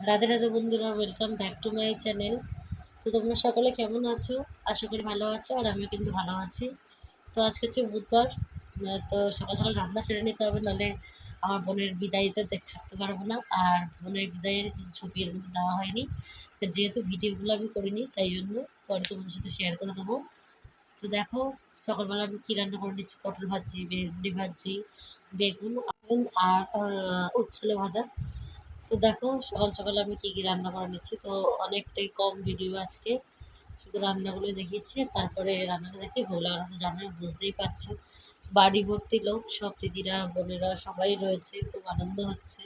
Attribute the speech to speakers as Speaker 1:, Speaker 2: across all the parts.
Speaker 1: রাধে রাধে বন্ধুরা welcome back to my channel তো তোমরা সকলে কেমন আছো? আশা করি ভালো আছো, আর আমিও কিন্তু ভালো আছি। তো আজকে হচ্ছে বুধবার তো সকাল সকাল রান্না সেরে নিতে হবে, নাহলে আমার বোনের বিদায়ীতে থাকতে পারব না, আর বোনের বিদায়ের কিছু ছবি এর মধ্যে দেওয়া হয়নি। যেহেতু ভিডিওগুলো আমি করিনি, তাই জন্য পরে তোমাদের সাথে শেয়ার করে দেবো। তো দেখো, সকালবেলা আমি কী রান্না করে নিচ্ছি? পটল ভাজি, ভেন্ডি ভাজি, বেগুন আর উচ্ছলে ভাজা। তো দেখো, সকাল সকাল আমি কী কী রান্না করে নিচ্ছি। তো অনেকটাই কম ভিডিও আজকে। শুধু রান্নাগুলো দেখিয়েছি, তারপরে রান্নাটা দেখে লাগানো তো জানাই, বুঝতেই পারছ। বাড়ি ভর্তি লোক, সব দিদিরা, বোনেরা সবাই রয়েছে, খুব আনন্দ হচ্ছে।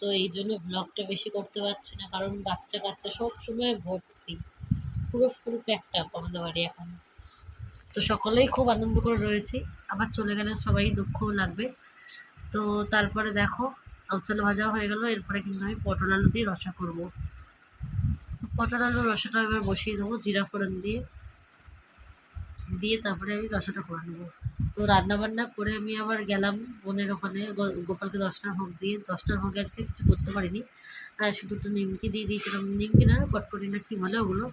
Speaker 1: তো এই জন্য ব্লগটা বেশি করতে পারছি না, কারণ বাচ্চা কাচ্চা সব সময় ভর্তি। পুরো ফুল প্যাকড আপ আমাদের বাড়ি এখন। তো সকলেই খুব আনন্দ করে রয়েছি। আবার চলে গেলে সবাই দুঃখও লাগবে। তো তারপরে দেখো উচ্ছালে ভাজা হয়ে গেল, এরপরে কিন্তু আমি পটল আলু দিয়ে রসা করব। তো পটল আলু রসাটা এবার বসিয়ে দেবো, জিরা ফোড়ন দিয়ে। দিয়ে তারপরে আমি রসাটা করে নেব। তো রান্না বান্না করে আমি আবার গেলাম বোনের ওখানে গোপালকে দশটার ভোগ দিয়ে, দশটার ভোগে আজকে কিছু করতে পারিনি। শুধু একটু নিমকি দিয়ে দিয়েছিলাম। নিমকি না, কটকটি না কী বলে ওগুলো?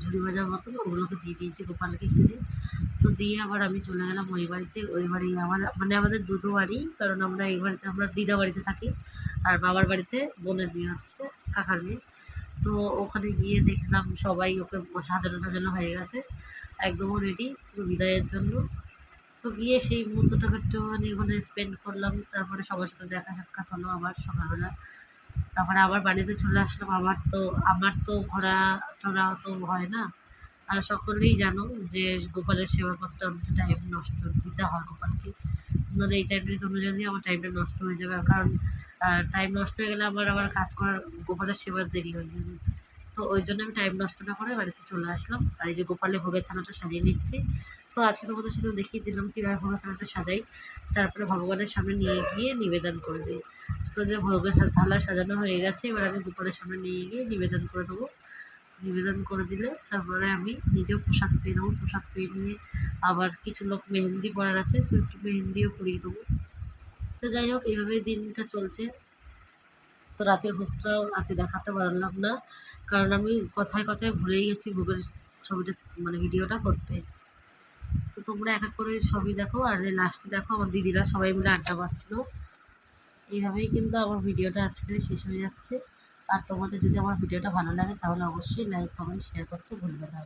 Speaker 1: ঝুড়ি ভাজার মতন ওগুলোকে দিয়ে দিয়েছি গোপালকে খেতে। তো দিয়ে আবার আমি চলে গেলাম ওই বাড়িতে, ওই বাড়ি আমার মানে আমাদের দুটো বাড়ি, কারণ আমরা এই বাড়িতে, আমরা দিদা বাড়িতে থাকি আর বাবার বাড়িতে বোনের বিয়ে হচ্ছে, কাকার বিয়ে। তো ওখানে গিয়ে দেখলাম সবাই ওকে সাজানো টাজানো হয়ে গেছে একদম রেডি বিদায়ের জন্য। তো গিয়ে সেই মুহূর্তটাকে একটুখানি ওখানে স্পেন্ড করলাম, তারপরে সবার সাথে দেখা সাক্ষাৎ হলো আবার সকালবেলা। তারপরে আবার বাড়িতে চলে আসলাম। আমার তো আমার তো ঘোরা টোরা তো হয় না। আর সকলেই জানো যে গোপালের সেবা করতে অনেকটা টাইম নষ্ট, দিতে হয় গোপালকে। নাহলে এই টাইমটা তোমরা যদি আমার টাইমটা নষ্ট হয়ে যাবে। কারণ টাইম নষ্ট হয়ে গেলে আমার আবার কাজ করার, গোপালের সেবার দেরি হয়ে যাবে। তো ওই জন্য আমি টাইম নষ্ট না করে বাড়িতে চলে আসলাম। আর এই যে গোপালের ভোগের থালাটা সাজিয়ে নিচ্ছি। তো আজকে তোমাদের সাথে দেখিয়ে দিলাম কীভাবে ভোগের থানাটা সাজাই। তারপরে ভগবানের সামনে নিয়ে গিয়ে নিবেদন করে দিই। তো যে ভোগের থালা সাজানো হয়ে গেছে, এবার আমি গোপালের সামনে নিয়ে গিয়ে নিবেদন করে দেবো। নিবেদন করে দিলে তারপরে আমি নিজেও পোশাক পেয়ে নেব। পোশাক পেয়ে নিয়ে আবার কিছু লোক মেহেন্দি পরার আছে, তো একটু মেহেন্দিও পরিয়ে দেবো। তো যাই হোক, এইভাবেই দিনটা চলছে। তো রাতের ভোগটাও আজকে দেখাতে পারলাম না। কারণ আমি কথায় কথায় ভুলেই গেছি ভোগের ছবিটা মানে ভিডিওটা করতে। তো তোমরা এক এক করে সবই দেখো আর লাস্টে দেখো আমার দিদিরা সবাই মিলে আড্ডা মারছিল। এইভাবেই কিন্তু আমার ভিডিওটা আজকে শেষ হয়ে যাচ্ছে। আর তোমাদের যদি আমার ভিডিওটা ভালো লাগে তাহলে অবশ্যই লাইক কমেন্ট শেয়ার করতে ভুলবে না।